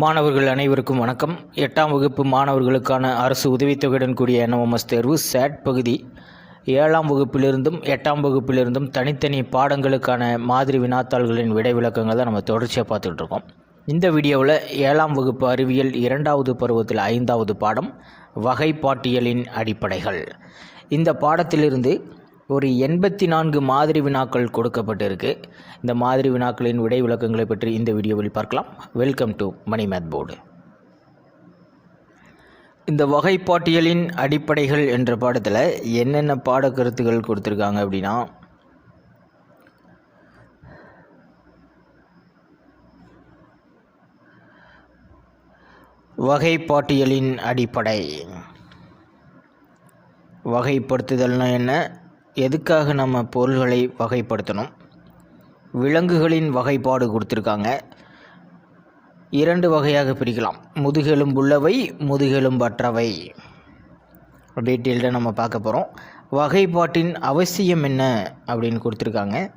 மாணவர்கள் அனைவருக்கும் வணக்கம். எட்டாம் வகுப்பு மாணவர்களுக்கான அரசு உதவித்தொகையுடன் கூடிய என்ஓஎம்எஸ் தேர்வு சேட் பகுதி. ஏழாம் வகுப்பிலிருந்தும் எட்டாம் வகுப்பிலிருந்தும் தனித்தனி பாடங்களுக்கான மாதிரி வினாத்தாள்களின் விடை விளக்கங்கள் தான் நம்ம தொடர்ச்சியாக பார்த்துட்டு இருக்கோம். இந்த வீடியோவில் ஏழாம் வகுப்பு அறிவியல் இரண்டாவது பருவத்தில் ஐந்தாவது பாடம் வகைப்பாட்டியலின் அடிப்படைகள். இந்த பாடத்திலிருந்து ஒரு எண்பத்தி நான்கு மாதிரி வினாக்கள் கொடுக்கப்பட்டிருக்கு. இந்த மாதிரி வினாக்களின் விடை விளக்கங்களை பற்றி இந்த வீடியோவில் பார்க்கலாம். Welcome to money math board இந்த வகைப்பாட்டியலின் அடிப்படைகள் என்ற பாடத்தில் என்னென்ன பாடக்கருத்துகள் கொடுத்துருக்காங்க அப்படின்னா வகைப்பாட்டியலின் அடிப்படை. வகைப்படுத்துதல்னா என்ன? எதுக்காக நம்ம பொருள்களை வகைப்படுத்தணும்? விலங்குகளின் வகைப்பாடு கொடுத்துருக்காங்க. இரண்டு வகையாக பிரிக்கலாம். முதுகெலும்புள்ளவை முதுகெலும்பற்றவை டீட்டெயில்டாக நம்ம பார்க்க போகிறோம் வகைப்பாட்டின் அவசியம் என்ன அப்படின்னு கொடுத்துருக்காங்க.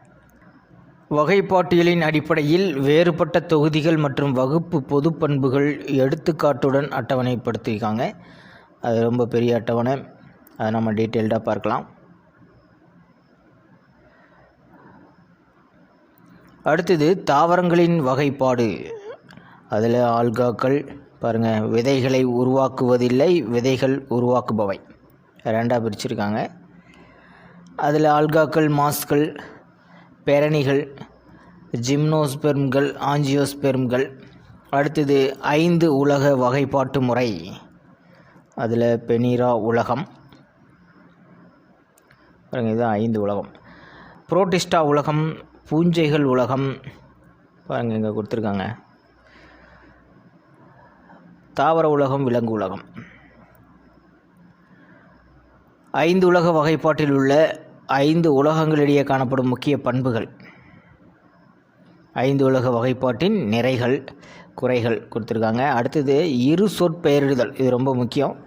வகைப்பாட்டியலின் அடிப்படையில் வேறுபட்ட தொகுதிகள் மற்றும் வகுப்பு பொது பண்புகள் எடுத்துக்காட்டுடன் அட்டவணைப்படுத்தியிருக்காங்க. அது ரொம்ப பெரிய அட்டவணை. அதை நம்ம டீட்டெயில்டாக பார்க்கலாம். அடுத்தது தாவரங்களின் வகைப்பாடு. அதில் ஆல்காக்கள் பாருங்கள் விதைகளை உருவாக்குவதில்லை விதைகள் உருவாக்குபவை. ரெண்டாக பிரிச்சிருக்காங்க. அதில் ஆல்காக்கள் மாஸ்கள் பெரணிகள் ஜிம்னோஸ்பெர்ம்கள் ஆஞ்சியோஸ்பெர்ம்கள். அடுத்தது ஐந்து உலக வகைப்பாட்டு முறை. அதில் பெனிரா உலகம். பாருங்கள் இதுதான் ஐந்து உலகம். புரோட்டிஸ்டா உலகம் பூஞ்சைகள் உலகம். பாருங்கள் இங்கே கொடுத்துருக்காங்க. தாவர உலகம் விலங்கு உலகம். ஐந்து உலக வகைப்பாட்டில் உள்ள ஐந்து உலகங்களிடையே காணப்படும் முக்கிய பண்புகள். ஐந்து உலக வகைப்பாட்டின் நிறைகள் குறைகள் கொடுத்துருக்காங்க. அடுத்தது இரு சொற்பெயரிடுதல். இது ரொம்ப முக்கியம்.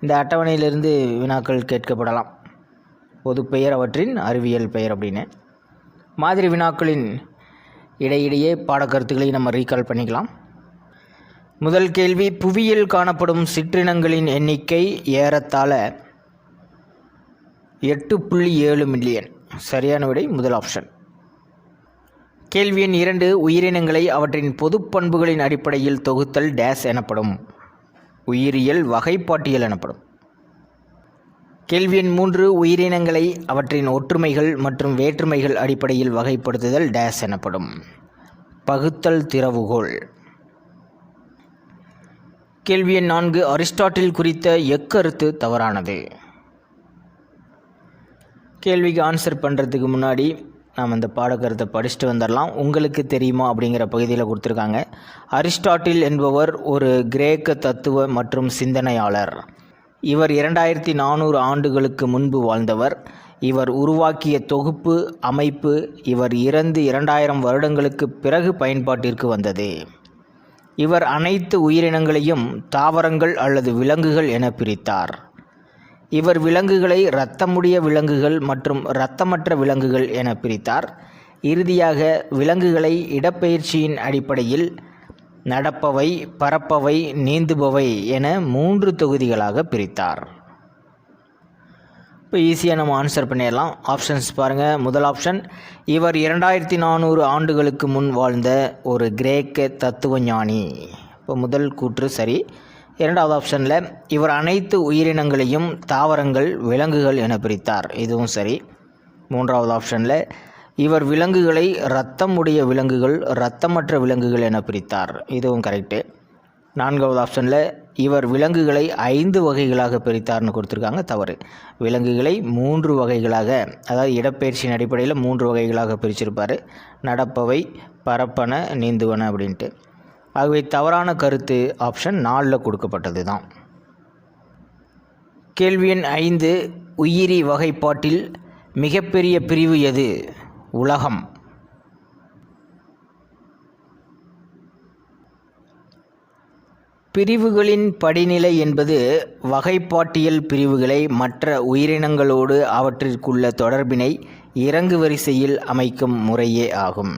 இந்த அட்டவணையிலிருந்து வினாக்கள் கேட்கப்படலாம். பொது பெயர் அவற்றின் அறிவியல் பெயர் அப்படின்னு. மாதிரி வினாக்களின் இடையிடையே பாடக்கருத்துக்களை நம்ம ரீகால் பண்ணிக்கலாம். முதல் கேள்வி புவியில் காணப்படும் சிற்றினங்களின் எண்ணிக்கை ஏறத்தாழ எட்டு புள்ளி ஏழு மில்லியன். சரியான விடை முதல் ஆப்ஷன் கேள்வி எண் இரண்டு உயிரினங்களை அவற்றின் பொது பண்புகளின் அடிப்படையில் தொகுத்தல் டேஸ் எனப்படும். உயிரியல் வகைப்பாட்டியல் எனப்படும். கேள்வி எண் மூன்று உயிரினங்களை அவற்றின் ஒற்றுமைகள் மற்றும் வேற்றுமைகள் அடிப்படையில் வகைப்படுத்துதல் டேஸ் எனப்படும். பகுத்தல் திறவுகோல் கேள்வி எண் நான்கு அரிஸ்டாட்டில் குறித்த எக்கருத்து தவறானது. கேள்விக்கு ஆன்சர் பண்ணுறதுக்கு முன்னாடி நாம் அந்த பாடக்கருத்தை படிச்சுட்டு வந்துடலாம் உங்களுக்கு தெரியுமா அப்படிங்கிற பகுதியில் கொடுத்துருக்காங்க. அரிஸ்டாட்டில் என்பவர் ஒரு கிரேக்க தத்துவ மற்றும் சிந்தனையாளர். இவர் இரண்டாயிரத்தி நானூறு ஆண்டுகளுக்கு முன்பு வாழ்ந்தவர். இவர் உருவாக்கிய தொகுப்பு அமைப்பு இவர் இறந்து இரண்டாயிரம் வருடங்களுக்கு பிறகு பயன்பாட்டிற்கு வந்தது. இவர் அனைத்து உயிரினங்களையும் தாவரங்கள் அல்லது விலங்குகள் என பிரித்தார். இவர் விலங்குகளை இரத்தமுடைய விலங்குகள் மற்றும் இரத்தமற்ற விலங்குகள் என பிரித்தார். இறுதியாக விலங்குகளை இடப்பெயர்ச்சியின் அடிப்படையில் நடப்பவை பறப்பவை நீந்துபவை என மூன்று தொகுதிகளாக பிரித்தார். இப்போ ஈஸியாக நம்ம ஆன்சர் பண்ணிடலாம். ஆப்ஷன்ஸ் பாருங்கள் முதல் ஆப்ஷன் இவர் இரண்டாயிரத்தி நானூறு ஆண்டுகளுக்கு முன் வாழ்ந்த ஒரு கிரேக்க தத்துவ ஞானி. இப்போ முதல் கூற்று சரி. இரண்டாவது ஆப்ஷனில் இவர் அனைத்து உயிரினங்களையும் தாவரங்கள் விலங்குகள் என பிரித்தார். இதுவும் சரி. மூன்றாவது ஆப்ஷனில் இவர் விலங்குகளை இரத்தம் உடைய விலங்குகள் இரத்தமற்ற விலங்குகள் என பிரித்தார். இதுவும் கரெக்டு நான்காவது ஆப்ஷனில் இவர் விலங்குகளை ஐந்து வகைகளாக பிரித்தார்னு கொடுத்துருக்காங்க. தவறு. விலங்குகளை மூன்று வகைகளாக அதாவது இடப்பெயர்ச்சியின் அடிப்படையில் மூன்று வகைகளாக பிரிச்சிருப்பார். நடப்பவை பரப்பன நீந்துவன அப்படின்ட்டு. ஆகவே தவறான கருத்து ஆப்ஷன் நாலில் கொடுக்கப்பட்டது தான் கேள்வி எண் ஐந்து உயிரி வகைப்பாட்டில் மிகப்பெரிய பிரிவு எது? உலகம். பிரிவுகளின் படிநிலை என்பது வகைப்பாட்டியல் பிரிவுகளை மற்ற உயிரினங்களோடு அவற்றிற்குள்ள தொடர்பினை இறங்கு வரிசையில் அமைக்கும் முறையே ஆகும்.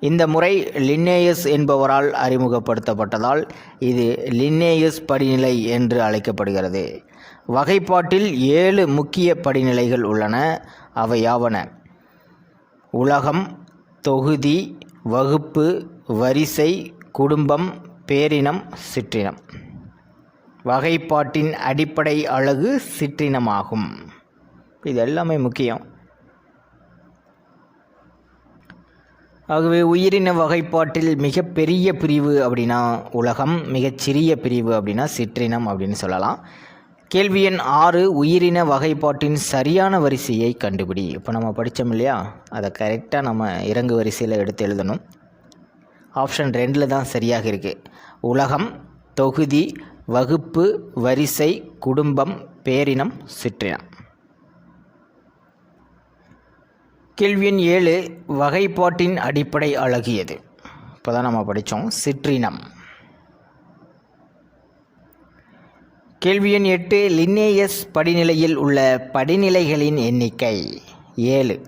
இந்த முறை லின்னேயஸ் என்பவரால் அறிமுகப்படுத்தப்பட்டதால் இது லின்னேயஸ் படிநிலை என்று அழைக்கப்படுகிறது. வகைப்பாட்டில் ஏழு முக்கிய படிநிலைகள் உள்ளன. அவையாவன. உலகம் தொகுதி வகுப்பு வரிசை குடும்பம் பேரினம் சிற்றினம். வகைப்பாட்டின் அடிப்படை அழகு சிற்றினமாகும். இது எல்லாமே முக்கியம். ஆகவே உயிரின வகைப்பாட்டில் மிகப்பெரிய பிரிவு அப்படின்னா உலகம் மிகச்சிறிய பிரிவு அப்படின்னா சிற்றினம் அப்படின்னு சொல்லலாம். கேள்வி எண் ஆறு உயிரின வகைப்பாட்டின் சரியான வரிசையை கண்டுபிடி. இப்போ நம்ம படித்தோம் இல்லையா? அதை கரெக்டாக நம்ம இறங்கு வரிசையில் எடுத்து எழுதணும். ஆப்ஷன் ரெண்டில் தான் சரியாக இருக்குது உலகம் தொகுதி வகுப்பு வரிசை குடும்பம் பேரினம் சிற்றினம். கேள்வி எண் ஏழு வகைப்பாட்டின் அடிப்படை அழகியது. இப்போ தான் நம்ம படித்தோம் சிற்றினம். கேள்வி எண் எட்டு லின்னேயஸ் படிநிலையில் உள்ள படிநிலைகளின் எண்ணிக்கை. ஏழு.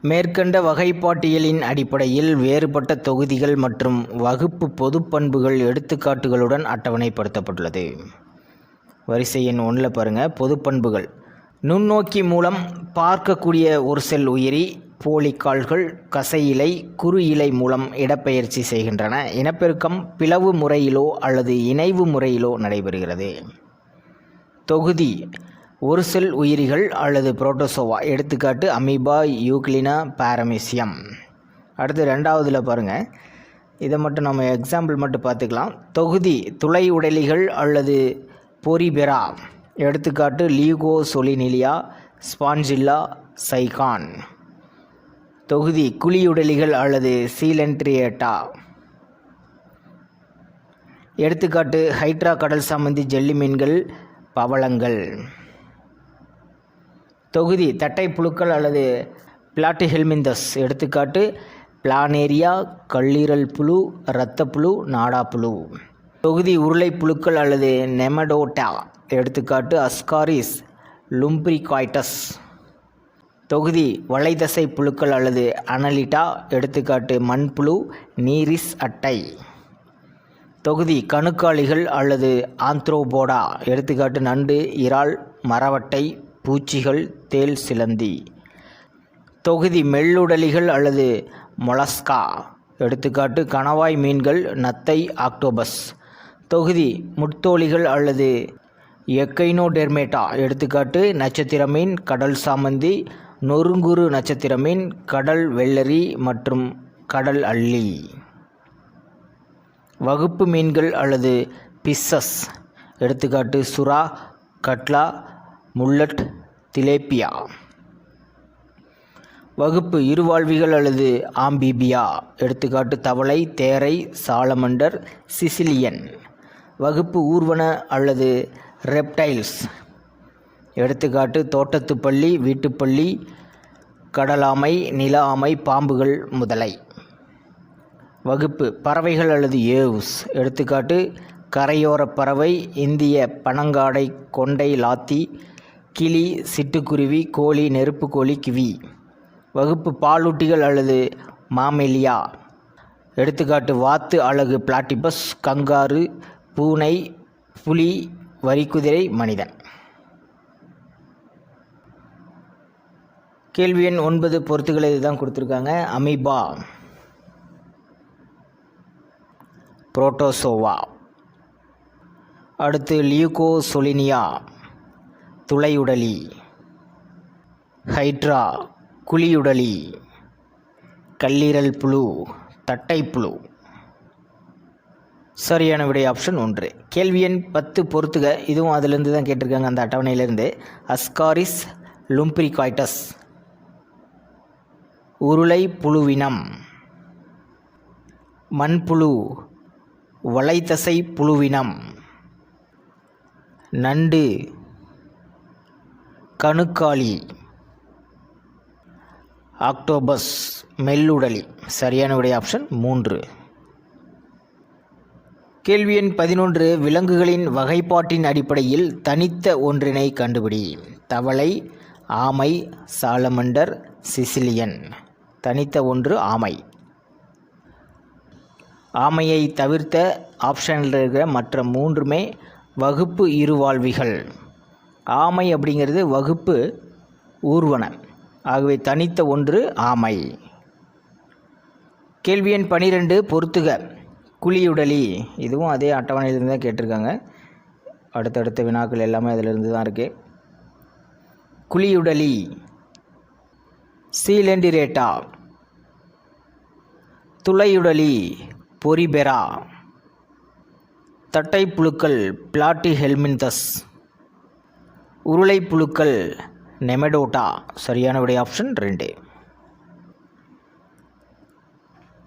மேற்கண்ட வகைப்பாட்டியலின் அடிப்படையில் வேறுபட்ட தொகுதிகள் மற்றும் வகுப்பு பொதுப்பண்புகள் எடுத்துக்காட்டுகளுடன் அட்டவணைப்படுத்தப்பட்டுள்ளது. வரிசை எண் ஒன்றில் பாருங்கள் பொது பண்புகள். நுண்ணோக்கி மூலம் பார்க்கக்கூடிய ஒரு செல் உயிரி போலிக்கால்கள் கசை இலை குறு இலை மூலம் இடப்பெயர்ச்சி செய்கின்றன. இனப்பெருக்கம் பிளவு முறையிலோ அல்லது இணைவு முறையிலோ நடைபெறுகிறது. தொகுதி. ஒரு செல் உயிரிகள் அல்லது புரோட்டோசோவா. எடுத்துக்காட்டு அமீபா யூக்ளினா பாரமிசியம். அடுத்து ரெண்டாவதில் பாருங்கள் இதை மட்டும் நம்ம எக்ஸாம்பிள் மட்டும் பார்த்துக்கலாம். தொகுதி. துளை உடலிகள் அல்லது பொரிபெரா. எடுத்துக்காட்டு லீகோ சொலினிலியா ஸ்பான்ஜில்லா சைகான். தொகுதி குழியுடலிகள் அல்லது சீலென்ட்ரியேட்டா? எடுத்துக்காட்டு ஹைட்ரா கடல் சம்மந்தி ஜெல்லி மீன்கள் பவளங்கள். தொகுதி தட்டை புழுக்கள் அல்லது பிளாட்டிஹெல்மிந்தஸ். எடுத்துக்காட்டு பிளானேரியா கல்லீரல் புழு இரத்தப்புழு நாடாப்புழு தொகுதி உருளை புழுக்கள் அல்லது நெமடோட்டா. எடுத்துக்காட்டு அஸ்காரிஸ் லும்பிரிகாய்டஸ் தொகுதி வளைதசை புழுக்கள் அல்லது அனலிட்டா எடுத்துக்காட்டு மண்புழு நீரிஸ் அட்டை. தொகுதி கணுக்காளிகள் அல்லது ஆந்த்ரோபோடா எடுத்துக்காட்டு நண்டு இறால் மரவட்டை பூச்சிகள் தேல் சிலந்தி. தொகுதி மெல்லுடலிகள் அல்லது மொலஸ்கா எடுத்துக்காட்டு கணவாய் மீன்கள் நத்தை ஆக்டோபஸ். தொகுதி முட்தோலிகள் அல்லது எக்கைனோடெர்மேட்டா எடுத்துக்காட்டு நட்சத்திர மீன் கடல் சாமந்தி நொறுங்குறு நட்சத்திர மீன் கடல் வெள்ளரி மற்றும் கடல் அள்ளி வகுப்பு மீன்கள் அல்லது பிஸ்ஸஸ். எடுத்துக்காட்டு சுறா கட்லா முல்லட் திலேப்பியா. வகுப்பு இருவாழ்விகள் அல்லது ஆம்பிபியா. எடுத்துக்காட்டு தவளை தேரை சாலமண்டர் சிசிலியன். வகுப்பு ஊர்வன அல்லது ரெப்டைல்ஸ். எடுத்துக்காட்டு தோட்டத்துப்பள்ளி வீட்டுப்பள்ளி கடலாமை நில ஆமை பாம்புகள் முதலை. வகுப்பு பறவைகள் அல்லது ஏவ்ஸ். எடுத்துக்காட்டு கரையோர பறவை இந்திய பனங்காடை கொண்டை லாத்தி கிளி சிட்டுக்குருவி கோழி நெருப்புக்கோழி கிவி. வகுப்பு பாலூட்டிகள் அல்லது மாமெலியா. எடுத்துக்காட்டு வாத்து அழகு பிளாட்டிபஸ் கங்காரு பூனை புலி வரிக்குதிரை மனிதன். கேள்வி எண் ஒன்பது பொறுத்துக்களை இதுதான் கொடுத்துருக்காங்க. அமீபா. புரோட்டோசோவா. அடுத்து லியூகோசொலினியா. துளையுடலி. ஹைட்ரா. குழியுடலி. கல்லீரல் புழு. தட்டைப்புழு. சரியான விடை ஆப்ஷன் ஒன்று. கேள்வி எண் பத்து பொறுத்துக. இதுவும் அதிலிருந்து தான் கேட்டிருக்காங்க அந்த அட்டவணையிலிருந்து. அஸ்காரிஸ் லும்பிரிகாய்டஸ். உருளை புழுவினம். மண்புழு வளைத்தசை புழுவினம். நண்டு கணுக்காளி ஆக்டோபஸ் மெல்லுடலி. சரியான விடை ஆப்ஷன் மூன்று. கேள்வி எண் பதினொன்று விலங்குகளின் வகைப்பாட்டின் அடிப்படையில் தனித்த ஒன்றினை கண்டுபிடி. தவளை ஆமை சாலமண்டர் சிசிலியன். தனித்த ஒன்று ஆமை. ஆமையை தவிர்த்த ஆப்ஷனில் இருக்கிற மற்ற மூன்றுமே வகுப்பு இருவாழ்விகள். ஆமை அப்படிங்கிறது வகுப்பு ஊர்வன ஆகவே தனித்த ஒன்று ஆமை. கேள்வி எண் பனிரெண்டு பொறுத்துக. குழியுடலி. இதுவும் அதே அட்டவணையிலிருந்து தான் கேட்டிருக்காங்க. அடுத்தடுத்த வினாக்கள் எல்லாமே அதிலிருந்து தான் இருக்குது குழியுடலி. சீலெண்டிரேட்டா. துளையுடலி பொரிபெரா தட்டைப்புழுக்கள் பிளாட்டி ஹெல்மின்தஸ். உருளைப்புழுக்கள் நெமடோட்டா. சரியான விடை ஆப்ஷன் ரெண்டு.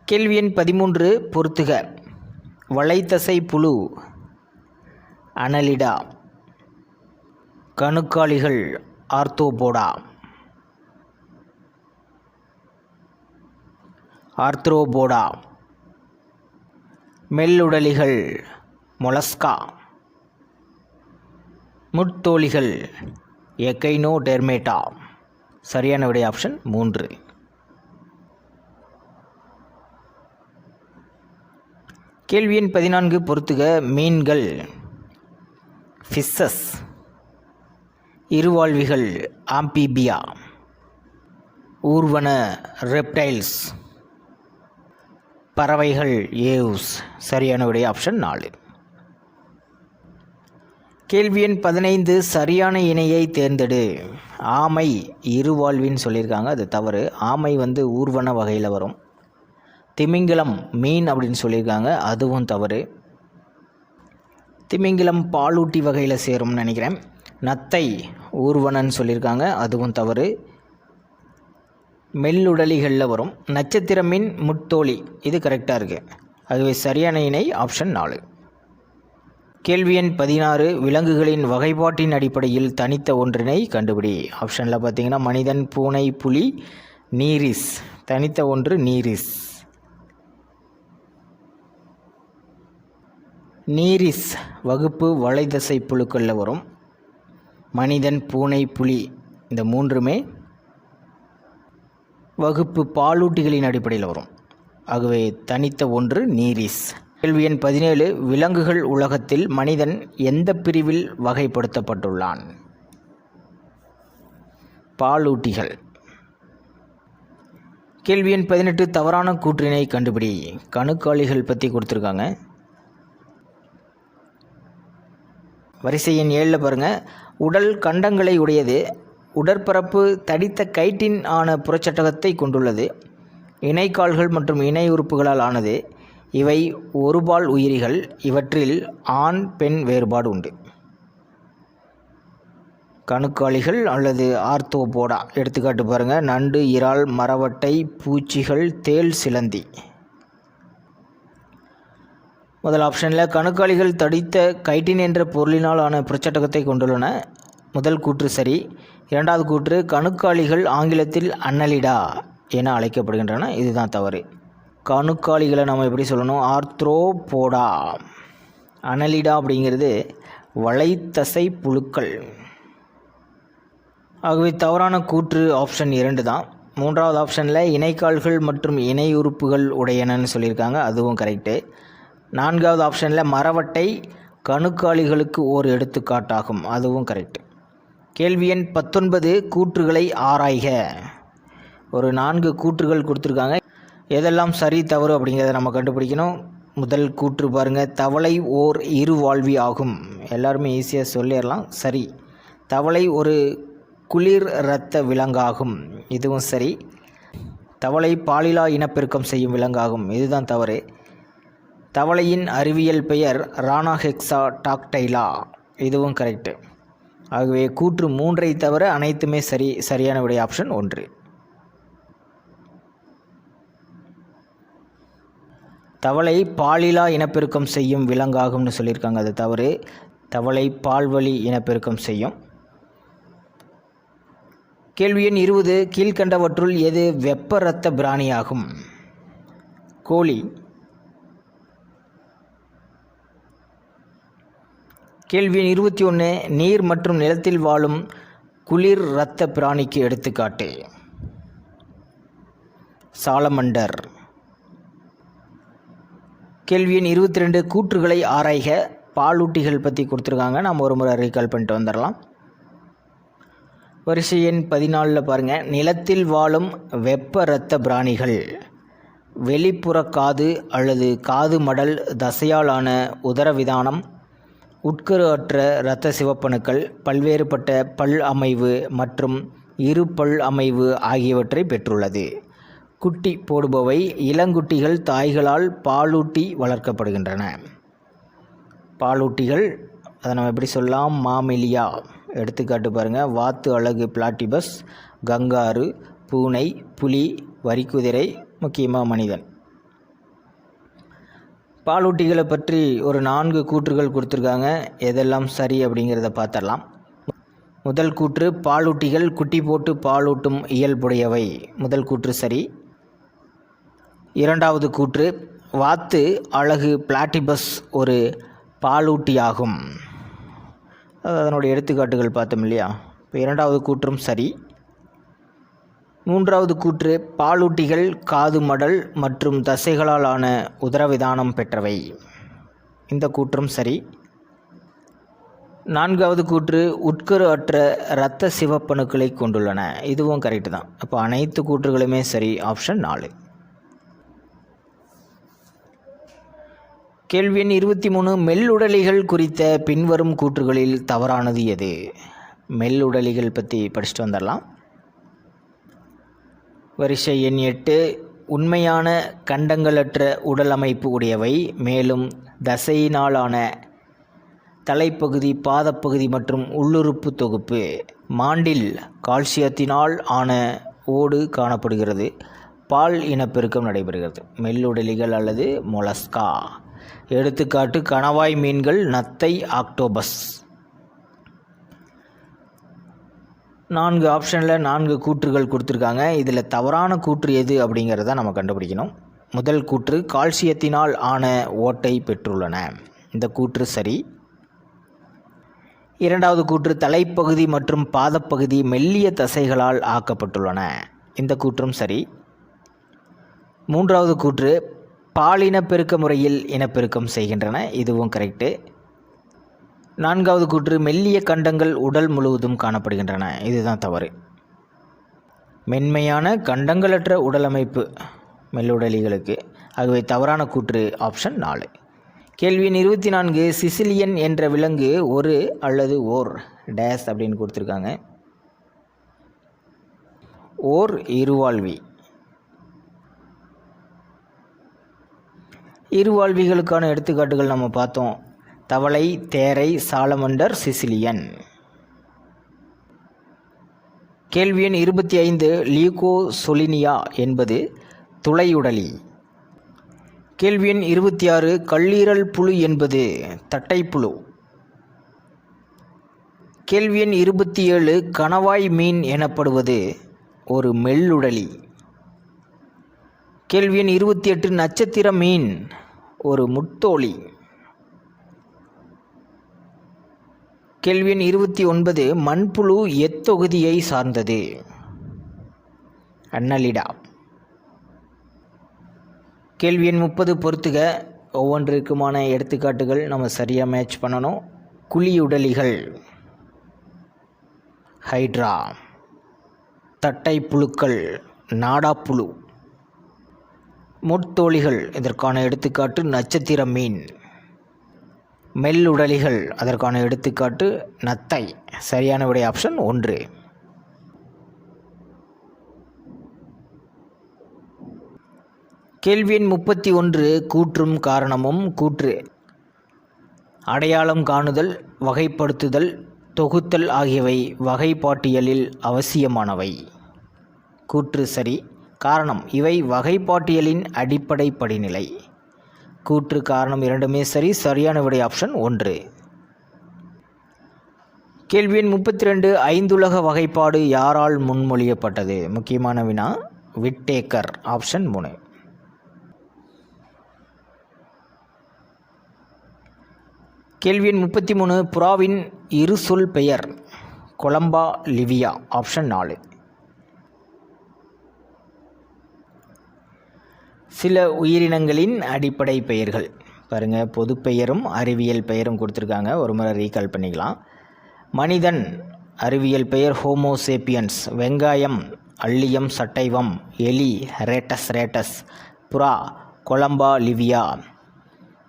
கேள்வி எண் பதிமூன்று பொறுத்துக. வளைத்தசை புழு அனலிடா. கணுக்காளிகள் ஆர்த்தோபோடா. ஆர்த்ரோபோடா. மெல்லுடலிகள் மொலஸ்கா. முட்தோலிகள் எக்கைனோ டெர்மேட்டா. சரியான விடை ஆப்ஷன் மூன்று. கேள்வி எண் பதினான்கு பொறுத்துக. மீன்கள் ஃபிஸ்ஸஸ் இருவாழ்விகள் ஆம்பிபியா ஊர்வன ரெப்டைல்ஸ் பறவைகள் ஏவ்ஸ். சரியான விடை ஆப்ஷன் நாலு. கேள்வி எண் பதினைந்து சரியான இணையை தேர்ந்தெடு. ஆமை இருவாழ்வின்னு சொல்லியிருக்காங்க அது தவறு. ஆமை வந்து ஊர்வன வகையில் வரும். திமிங்கிலம் மீன் அப்படின்னு சொல்லியிருக்காங்க அதுவும் தவறு. திமிங்கிலம் பாலூட்டி வகையில் சேரும்னு நினைக்கிறேன். நத்தை ஊர்வனன்னு சொல்லியிருக்காங்க அதுவும் தவறு. மெல்லுடலிகளில் வரும். நட்சத்திர மீன் இது கரெக்டாக இருக்குது ஆகவே சரியான இணை ஆப்ஷன் நாலு. கேள்வி எண் பதினாறு விலங்குகளின் வகைப்பாட்டின் அடிப்படையில் தனித்த ஒன்றினை கண்டுபிடி. ஆப்ஷனில் பார்த்தீங்கன்னா மனிதன் பூனை புலி நீரிஸ். தனித்த ஒன்று நீரிஸ். நீரிஸ் வகுப்பு வலைதசை புழுக்களில் வரும். மனிதன் பூனை புலி இந்த மூன்றுமே வகுப்பு பாலூட்டிகளின் அடிப்படையில் வரும். ஆகவே தனித்த ஒன்று நீரிஸ். கேள்வி எண் பதினேழு விலங்குகள் உலகத்தில் மனிதன் எந்த பிரிவில் வகைப்படுத்தப்பட்டுள்ளான்? பாலூட்டிகள். கேள்வி எண் பதினெட்டு தவறான கூற்றினை கண்டுபிடி. கணுக்காளிகள் பற்றி கொடுத்துருக்காங்க. வரிசை எண் ஏழில் பாருங்கள் உடல் கண்டங்களை உடையது உடற்பரப்பு தடித்த கைட்டின் ஆன புறச்சட்டகத்தை கொண்டுள்ளது. இணைக்கால்கள் மற்றும் இணை உறுப்புகளால் ஆனது. இவை ஒருபால் உயிரிகள். இவற்றில் ஆண் பெண் வேறுபாடு உண்டு. கணுக்காளிகள் அல்லது ஆர்த்தோபோடா. எடுத்துக்காட்டு பாருங்கள் நண்டு இறால் மரவட்டை பூச்சிகள் தேள் சிலந்தி. முதல் ஆப்ஷனில் கணுக்காளிகள் தடித்த கைட்டின் என்ற பொருளினால் ஆன புறச்சட்டகத்தை கொண்டுள்ளன. முதல் கூற்று சரி. இரண்டாவது கூற்று கணுக்காலிகள் ஆங்கிலத்தில் அன்னலிடா என அழைக்கப்படுகின்றன. இதுதான் தவறு. கணுக்காலிகளை நம்ம எப்படி சொல்லணும்? ஆர்த்ரோபோடா. அனலிடா அப்படிங்கிறது வளைத்தசை புழுக்கள். ஆகவே தவறான கூற்று ஆப்ஷன் இரண்டு தான். மூன்றாவது ஆப்ஷனில் இணைக்கால்கள் மற்றும் இணை உறுப்புகள் உடையனன்னு சொல்லியிருக்காங்க. அதுவும் கரெக்டு நான்காவது ஆப்ஷனில் மரவட்டை கணுக்காலிகளுக்கு ஓர் எடுத்துக்காட்டாகும். அதுவும் கரெக்டு கேள்வி எண் பத்தொன்பது கூற்றுகளை ஆராய்க. ஒரு நான்கு கூற்றுகள் கொடுத்துருக்காங்க. எதெல்லாம் சரி தவறு அப்படிங்கிறத நம்ம கண்டுபிடிக்கணும். முதல் கூற்று பாருங்கள் தவளை ஓர் இருவாழ்வி ஆகும். எல்லாருமே ஈஸியாக சொல்லிடலாம். சரி. தவளை ஒரு குளிர் இரத்த விலங்காகும். இதுவும் சரி. தவளை பாலிலா இனப்பெருக்கம் செய்யும் விலங்காகும். இதுதான் தவறு. தவளையின் அறிவியல் பெயர் ரானாஹெக்ஸா டாக்டைலா இதுவும் கரெக்டு ஆகவே கூற்று மூன்றை தவிர அனைத்துமே சரி சரியான விடை ஆப்ஷன் ஒன்று. தவளை பாலிலா இனப்பெருக்கம் செய்யும் விலங்காகும்னு சொல்லியிருக்காங்க அது தவறு. தவளை பால்வழி இனப்பெருக்கம் செய்யும். கேள்வி எண் இருபது கீழ்கண்டவற்றுள் எது வெப்ப இரத்த பிராணியாகும்? கோழி. கேள்வி எண் இருபத்தி ஒன்று நீர் மற்றும் நிலத்தில் வாழும் குளிர் இரத்த பிராணிக்கு எடுத்துக்காட்டு. சாலமண்டர். கேள்வி எண் இருபத்தி ரெண்டு கூற்றுகளை ஆராய்க. பாலூட்டிகள் பற்றி கொடுத்துருக்காங்க. நம்ம ஒரு முறை ரீகால் பண்ணிட்டு வந்துடலாம். வரிசை எண் பதினாலில் பாருங்கள் நிலத்தில் வாழும் வெப்ப இரத்த பிராணிகள். வெளிப்புற காது அல்லது காது மடல் தசையாலான உதரவிதானம். உட்கரு அற்ற இரத்த சிவப்பணுக்கள் பல்வேறுபட்ட பல் அமைவு மற்றும் இரு பல் அமைவு ஆகியவற்றை பெற்றுள்ளது. குட்டி போடுபவை இளங்குட்டிகள் தாய்களால் பாலூட்டி வளர்க்கப்படுகின்றன. பாலூட்டிகள் அதை நம்ம எப்படி சொல்லலாம்? மாமிலியா. எடுத்துக்காட்டு பாருங்கள் வாத்து அழகு பிளாட்டிபஸ் கங்காரு பூனை புலி வரிக்குதிரை முக்கியமாக மனிதன். பாலூட்டிகளை பற்றி ஒரு நான்கு கூற்றுகள் கொடுத்துருக்காங்க. எதெல்லாம் சரி அப்படிங்கிறத பார்த்துடலாம். முதல் கூற்று பாலூட்டிகள் குட்டி போட்டு பாலூட்டும் இயல்புடையவை. முதல் கூற்று சரி. இரண்டாவது கூற்று வாத்து அழகு பிளாட்டிபஸ் ஒரு பாலூட்டியாகும். அதனுடைய எடுத்துக்காட்டுகள் பார்த்தோம் இல்லையா? இப்போ இரண்டாவது கூற்றும் சரி. மூன்றாவது கூற்று பாலூட்டிகள் காது மடல் மற்றும் தசைகளால் ஆன உதரவிதானம் பெற்றவை. இந்த கூற்றும் சரி. நான்காவது கூற்று உட்கரு அற்ற இரத்த சிவப்பணுக்களை கொண்டுள்ளன. இதுவும் கரெக்டு தான். அப்போ அனைத்து கூற்றுகளுமே சரி ஆப்ஷன் நாலு. கேள்வி எண் இருபத்தி மூணு மெல்லுடலிகள் குறித்த பின்வரும் கூற்றுகளில் தவறானது எது? மெல்லுடலிகள் பற்றி படிச்சுட்டு வந்துடலாம். வரிசை எண் எட்டு உண்மையான கண்டங்களற்ற உடல் அமைப்பு உடையவை. மேலும் தசையினாலான தலைப்பகுதி பாதப்பகுதி மற்றும் உள்ளுறுப்பு தொகுப்பு மாண்டில் கால்சியத்தினால் ஆன ஓடு காணப்படுகிறது. பால் இனப்பெருக்கம் நடைபெறுகிறது. மெல்லுடலிகள் அல்லது மொலஸ்கா. எடுத்துக்காட்டு கணவாய் மீன்கள் நத்தை ஆக்டோபஸ். நான்கு ஆப்ஷனில் நான்கு கூற்றுகள் கொடுத்துருக்காங்க. இதில் தவறான கூற்று எது அப்படிங்கிறத நம்ம கண்டுபிடிக்கணும். முதல் கூற்று கால்சியத்தினால் ஆன ஓட்டை பெற்றுள்ளன. இந்த கூற்று சரி. இரண்டாவது கூற்று தலைப்பகுதி மற்றும் பாதப்பகுதி மெல்லிய தசைகளால் ஆக்கப்பட்டுள்ளன. இந்த கூற்றும் சரி. மூன்றாவது கூற்று பாலின பெருக்க முறையில் இனப்பெருக்கம் செய்கின்றன. இதுவும் கரெக்டு நான்காவது கூற்று மெல்லிய கண்டங்கள் உடல் முழுவதும் காணப்படுகின்றன. இதுதான் தவறு. மென்மையான கண்டங்களற்ற உடலமைப்பு மெல்லுடலிகளுக்கு. ஆகவே தவறான கூற்று ஆப்ஷன் நாலு. கேள்வி இருபத்தி நான்கு சிசிலியன் என்ற விலங்கு ஒரு அல்லது ஓர்? டேஸ் அப்படின்னு கொடுத்துருக்காங்க. ஓர் இருவாழ்வி. இருவாழ்விகளுக்கான எடுத்துக்காட்டுகள் நம்ம பார்த்தோம். தவளை தேரை சாலமண்டர் சிசிலியன். கேள்வி எண் இருபத்தி ஐந்து லீகோசொலினியா என்பது துளையுடலி. கேள்வி எண் இருபத்தி ஆறு கல்லீரல் புழு என்பது தட்டைப்புழு. கேள்வி எண் இருபத்தி ஏழு கணவாய் மீன் எனப்படுவது ஒரு மெல்லுடலி. கேள்வி எண் இருபத்தி எட்டு நட்சத்திர மீன் ஒரு முத்தோழி கேள்வி எண் இருபத்தி ஒன்பது மண்புழு எத்தொகுதியை சார்ந்தது? அன்னலிடா கேள்வி எண் முப்பது பொறுத்துக. ஒவ்வொன்றிற்குமான எடுத்துக்காட்டுகள் நம்ம சரியாக மேட்ச் பண்ணணும். குழியுடலிகள். ஹைட்ரா. தட்டை புழுக்கள் நாடாப்புழு. முட்தோழிகள் இதற்கான எடுத்துக்காட்டு நட்சத்திர மீன். மெல்லுடலிகள். அதற்கான எடுத்துக்காட்டு நத்தை. சரியான விடை ஆப்ஷன் ஒன்று. கேள்வி எண் முப்பத்தி ஒன்று கூற்றும் காரணமும் கூற்று. அடையாளம் காணுதல் வகைப்படுத்துதல் தொகுத்தல் ஆகியவை வகைப்பாட்டியலில் அவசியமானவை. கூற்று சரி. காரணம் இவை வகைப்பாட்டியலின் அடிப்படை படிநிலை. கூற்று காரணம் இரண்டுமே சரி சரியான விடை ஆப்ஷன் ஒன்று. கேள்வி எண் முப்பத்தி ரெண்டு ஐந்துலக வகைப்பாடு யாரால் முன்மொழியப்பட்டது? முக்கியமான வினா விட்டேக்கர் ஆப்ஷன் மூணு. கேள்வி எண் முப்பத்தி மூணு புறாவின் இரு சொல் பெயர் கொலம்பா லிவியா ஆப்ஷன் நாலு. சில உயிரினங்களின் அடிப்படை பெயர்கள். பாருங்கள் பொதுப்பெயரும் அறிவியல் பெயரும் கொடுத்துருக்காங்க. ஒரு முறை ரீகால் பண்ணிக்கலாம். மனிதன் அறிவியல் பெயர் ஹோமோசேப்பியன்ஸ் வெங்காயம் அள்ளியம் சட்டைவம். எலி ரேட்டஸ் ரேட்டஸ் புறா கொலம்பா லிவியா.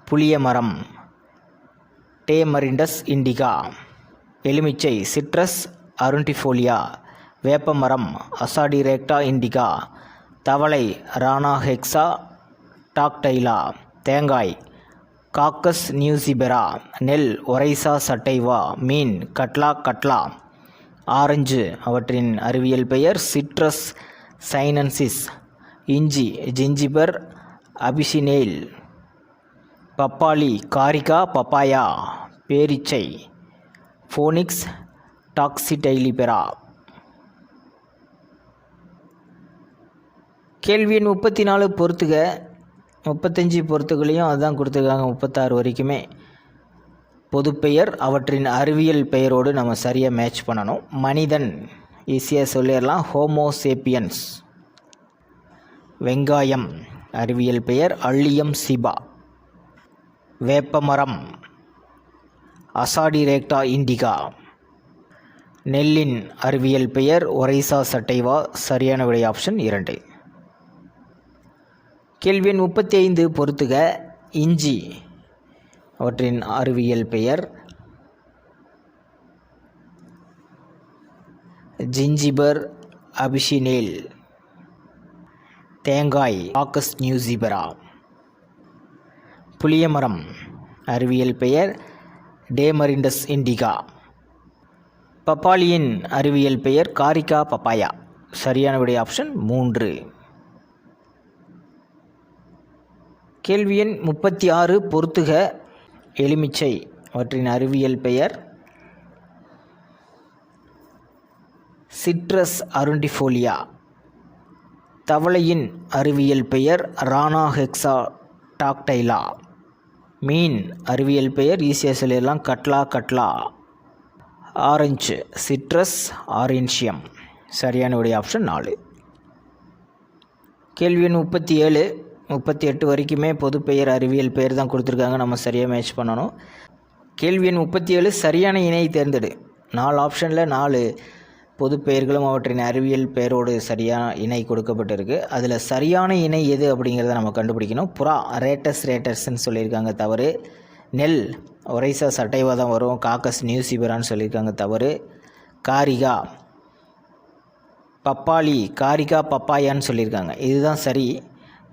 புளிய மரம் டேமரிண்டஸ் இண்டிகா எலுமிச்சை சிட்ரஸ் அருண்டிஃபோலியா வேப்பமரம் அசாடிரேக்டா இண்டிகா தவளை ரானா ஹெக்ஸா டாக்டைலா தேங்காய் காக்கஸ் நியூசிபெரா நெல் ஒரைசா சட்டைவா மீன் கட்லா கட்லா ஆரஞ்சு அவற்றின் அறிவியல் பெயர் சிட்ரஸ் சைனன்சிஸ் இஞ்சி ஜிஞ்சிபர் அபிசினேல் பப்பாளி காரிகா பப்பாயா பேரிச்சை ஃபோனிக்ஸ் டாக்சிடைலிபெரா. கேள்வி எண் முப்பத்தி நாலு பொறுத்துக. முப்பத்தஞ்சு பொறுத்துகளையும் அதுதான் கொடுத்துருக்காங்க முப்பத்தாறு வரைக்குமே. பொதுப்பெயர் அவற்றின் அறிவியல் பெயரோடு நம்ம சரியாக மேட்ச் பண்ணணும். மனிதன் ஈஸியாக சொல்லிடலாம். ஹோமோசேப்பியன்ஸ் வெங்காயம் அறிவியல் பெயர் அள்ளியம் சிபா. வேப்பமரம். அசாடிரேக்டா இண்டிகா. நெல்லின் அறிவியல் பெயர் ஒரைசா சட்டைவா. சரியான விடை ஆப்ஷன் இரண்டு. கேள்வி எண் முப்பத்தி ஐந்து பொறுத்துக. இஞ்சி. அவற்றின் அறிவியல் பெயர் ஜிஞ்சிபர் அபிஷினேல். தேங்காய் ஆக்கஸ் நியூசிபரா. புளியமரம் அறிவியல் பெயர் டேமரிண்டஸ் இண்டிகா. பப்பாளியின் அறிவியல் பெயர் காரிகா பப்பாயா. சரியான விடை ஆப்ஷன் மூன்று. கேள்வி எண் முப்பத்தி ஆறு பொருத்துக எலுமிச்சை அவற்றின் அறிவியல் பெயர் சிட்ரஸ் அருண்டிஃபோலியா. தவளையின் அறிவியல் பெயர் ரானா ஹெக்ஸா டாக்டைலா மீன் அறிவியல் பெயர் ஈஸியாக சொல்லிடலாம் Catla catla. Orange Citrus aurantium சரியான உடைய ஆப்ஷன் நாலு. கேள்வி எண் முப்பத்தி ஏழு முப்பத்தி எட்டு வரைக்குமே பொது பெயர் அறிவியல் பெயர் தான் கொடுத்துருக்காங்க. நம்ம சரியாக மேட்ச் பண்ணணும். கேள்வி எண் முப்பத்தி ஏழு சரியான இணையை தேர்ந்தெடு. நாலு ஆப்ஷனில் நாலு பொது பெயர்களும் அவற்றின் அறிவியல் பெயரோடு சரியான இணை கொடுக்கப்பட்டிருக்கு. அதில் சரியான இணை எது அப்படிங்கிறத நம்ம கண்டுபிடிக்கணும். புறா ரேட்டஸ் ரேட்டர்ஸ்ன்னு சொல்லியிருக்காங்க. தவறு. நெல் ஒரைசா சட்டைவாதம் வரும். காக்கஸ் நியூசிபரான்னு சொல்லியிருக்காங்க. தவறு. காரிகா பப்பாளி காரிகா பப்பாயான்னு சொல்லியிருக்காங்க. இதுதான் சரி.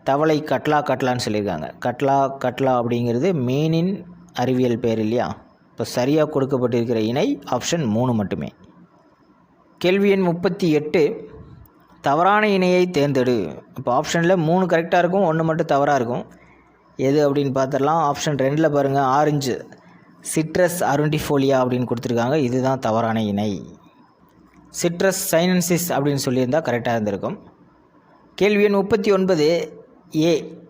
தவளை கட்லா கட்லான்னு சொல்லியிருக்காங்க. கட்லா கட்லா அப்படிங்கிறது மீனின் அறிவியல் பேர் இல்லையா? இப்போ சரியாக கொடுக்கப்பட்டிருக்கிற இணை ஆப்ஷன் மூணு மட்டுமே. கேள்வி எண் முப்பத்தி எட்டு தவறான இணையை தேர்ந்தெடு. இப்போ ஆப்ஷனில் மூணு கரெக்டாக இருக்கும் ஒன்று மட்டும் தவறாக இருக்கும். எது அப்படின்னு பார்த்துடலாம். ஆப்ஷன் ரெண்டில் பாருங்கள் ஆரஞ்சு சிட்ரஸ் அருண்டிஃபோலியா அப்படின்னு கொடுத்துருக்காங்க. இதுதான் தவறான இணை. சிட்ரஸ் சைனன்சிஸ் அப்படின்னு சொல்லியிருந்தால் கரெக்டாக இருந்திருக்கும். கேள்வி எண் முப்பத்தி ஒன்பது ஏ.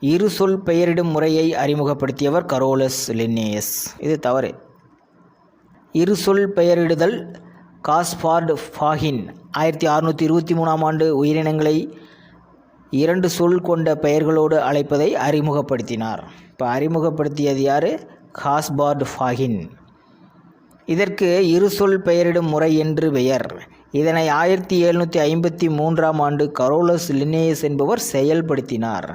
இரு சொல் பெயரிடும் முறையை அறிமுகப்படுத்தியவர் கரோலஸ் லின்னேயஸ். இது தவறு. இரு சொல் பெயரிடுதல் காஸ்பார்டு ஃபாகின் ஆயிரத்தி அறுநூற்றி இருபத்தி மூணாம் ஆண்டு உயிரினங்களை இரண்டு சொல் கொண்ட பெயர்களோடு அழைப்பதை அறிமுகப்படுத்தினார். இப்போ அறிமுகப்படுத்தியது யார்? காஸ்பார்டு ஃபாகின். இதற்கு இரு சொல் பெயரிடும் முறை என்று பெயர். இதனை ஆயிரத்தி எழுநூற்றி ஐம்பத்தி மூன்றாம் ஆண்டு கரோலஸ் லினேயஸ் என்பவர் செயல்படுத்தினார்.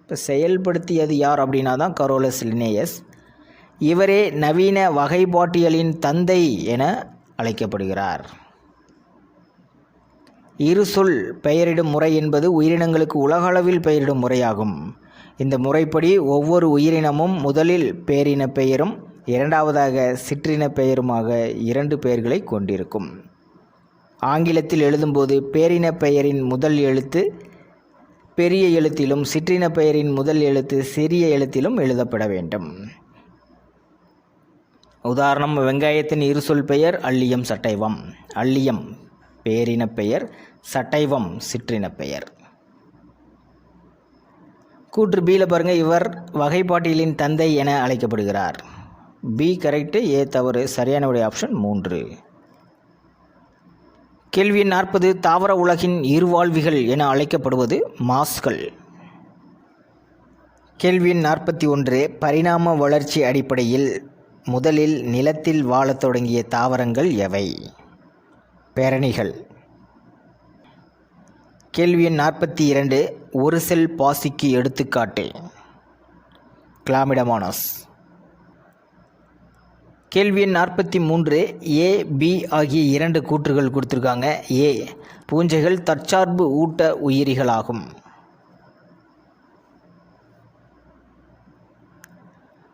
இப்போ செயல்படுத்தியது யார் அப்படின்னா தான் கரோலஸ் லினேயஸ். இவரே நவீன வகைப்பாட்டியலின் தந்தை என அழைக்கப்படுகிறார். இரு சொல் பெயரிடும் முறை என்பது உயிரினங்களுக்கு உலகளவில் பெயரிடும் முறையாகும். இந்த முறைப்படி ஒவ்வொரு உயிரினமும் முதலில் பேரின பெயரும் இரண்டாவதாக சிற்றின பெயருமாக இரண்டு பெயர்களை கொண்டிருக்கும். ஆங்கிலத்தில் எழுதும்போது பேரின பெயரின் முதல் எழுத்து பெரிய எழுத்திலும் சிற்றின பெயரின் முதல் எழுத்து சிறிய எழுத்திலும் எழுதப்பட வேண்டும். உதாரணம் வெங்காயத்தின் இருசொல் பெயர் அள்ளியம் சட்டைவம். அள்ளியம் பேரின பெயர் சட்டைவம் சிற்றின பெயர். கூற்று பியில் பாருங்கள் இவர் வகைப்பாட்டியலின் தந்தை என அழைக்கப்படுகிறார். பி கரெக்டு ஏ தவறு சரியான உடைய ஆப்ஷன் மூன்று. கேள்வி எண் நாற்பது தாவர உலகின் இருவாழ்விகள் என அழைக்கப்படுவது மாஸ்கள். கேள்வி எண் நாற்பத்தி ஒன்று பரிணாம வளர்ச்சி அடிப்படையில் முதலில் நிலத்தில் வாழத் தொடங்கிய தாவரங்கள் எவை? பேரணிகள். கேள்வி எண் நாற்பத்தி இரண்டு ஒரு செல் பாசிக்கு எடுத்துக்காட்டு. கிளாமிடமானஸ். கேள்வி எண் நாற்பத்தி மூன்று ஏ பி ஆகிய இரண்டு கூற்றுகள் கொடுத்துருக்காங்க. ஏ பூஞ்சைகள் தற்சார்பு ஊட்ட உயிரிகளாகும்.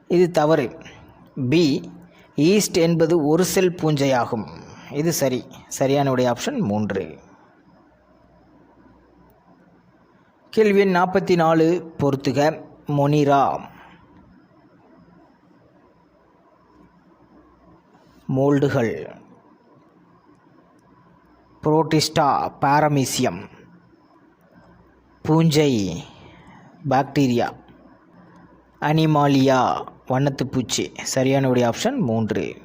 இது தவறு. பி ஈஸ்ட் என்பது ஒரு செல் பூஞ்சையாகும். இது சரி. சரியான உடைய ஆப்ஷன் மூன்று. கேள்வி எண் நாற்பத்தி நாலு பொறுத்துக. மொனிரா. மோல்டுகள். Protista Paramecium. பூஞ்சை பாக்டீரியா. அனிமாலியா வண்ணத்துப்பூச்சி. சரியான உடைய ஆப்ஷன் மூன்று.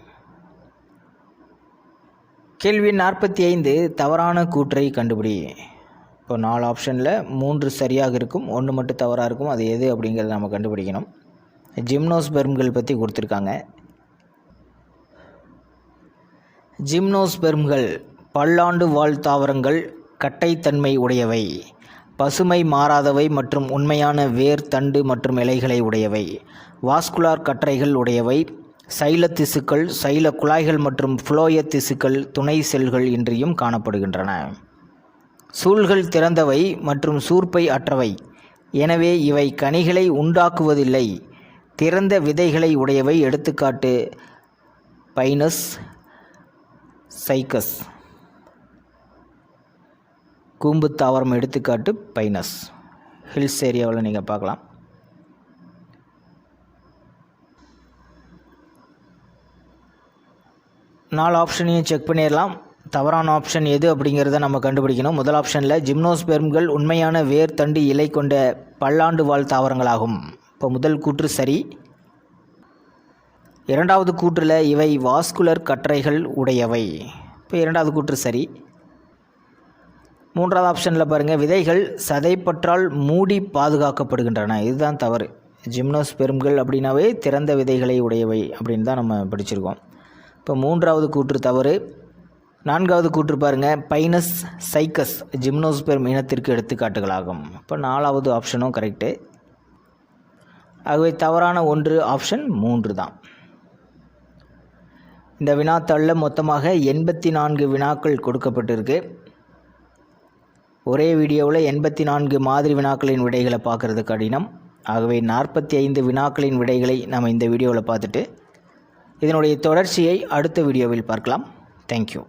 கேள்வி நாற்பத்தி ஐந்து தவறான கூற்றை கண்டுபிடி. இப்போ நாலு ஆப்ஷனில் மூன்று சரியாக இருக்கும் ஒன்று மட்டும் தவறாக இருக்கும் அது எது அப்படிங்கிறத நம்ம கண்டுபிடிக்கணும். ஜிம்னோஸ்பெர்ம்கள் பற்றி கொடுத்துருக்காங்க. ஜிம்னோஸ்பெர்ம்கள் பல்லாண்டு வாழ் தாவரங்கள் கட்டைத்தன்மை உடையவை பசுமை மாறாதவை மற்றும் உண்மையான வேர் தண்டு மற்றும் இலைகளை உடையவை வாஸ்குலார் கற்றைகள் உடையவை சைல திசுக்கள் சைல குழாய்கள் மற்றும் புளோய திசுக்கள் துணை செல்கள் இன்றியும் காணப்படுகின்றன. சூழ்கள் திறந்தவை மற்றும் சூர்ப்பை அற்றவை எனவே இவை கனிகளை உண்டாக்குவதில்லை திறந்த விதைகளை உடையவை. எடுத்துக்காட்டு பைனஸ் சைக்கஸ் கூம்பு தாவரம் எடுத்துக்காட்டு பைனஸ். ஹில்ஸ் ஏரியாவில் நீங்கள் பார்க்கலாம். நாலு ஆப்ஷனையும் செக் பண்ணிடலாம். தவறான ஆப்ஷன் எது அப்படிங்கிறத நம்ம கண்டுபிடிக்கணும். முதல் ஆப்ஷனில் ஜிம்னோஸ்பெர்ம்கள் உண்மையான வேர் தண்டு இலை கொண்ட பல்லாண்டு வாழ் தாவரங்களாகும். இப்போ முதல் கூற்று சரி. இரண்டாவது கூற்றில் இவை வாஸ்குலர் கற்றைகள் உடையவை. இப்போ இரண்டாவது கூற்று சரி. மூன்றாவது ஆப்ஷனில் பாருங்கள் விதைகள் சதைப்பற்றால் மூடி பாதுகாக்கப்படுகின்றன. இதுதான் தவறு. ஜிம்னோஸ்பெரும்கள் அப்படின்னாவே திறந்த விதைகளை உடையவை அப்படின்னு தான் நம்ம படிச்சிருக்கோம். இப்போ மூன்றாவது கூற்று தவறு. நான்காவது கூற்று பாருங்கள் பைனஸ் சைக்கஸ் ஜிம்னோஸ்பெர்ம் இனத்திற்கு எடுத்துக்காட்டுகளாகும். இப்போ நாலாவது ஆப்ஷனும் கரெக்டு ஆகவே தவறான ஒன்று ஆப்ஷன் மூன்று தான். இந்த வினாத்தாளில் மொத்தமாக எண்பத்தி நான்கு வினாக்கள் கொடுக்கப்பட்டிருக்கு. ஒரே வீடியோவில் எண்பத்தி நான்கு மாதிரி வினாக்களின் விடைகளை பார்க்குறது கடினம். ஆகவே நாற்பத்தி ஐந்து வினாக்களின் விடைகளை நம்ம இந்த வீடியோவில் பார்த்துட்டு இதனுடைய தொடர்ச்சியை அடுத்த வீடியோவில் பார்க்கலாம். தேங்க்யூ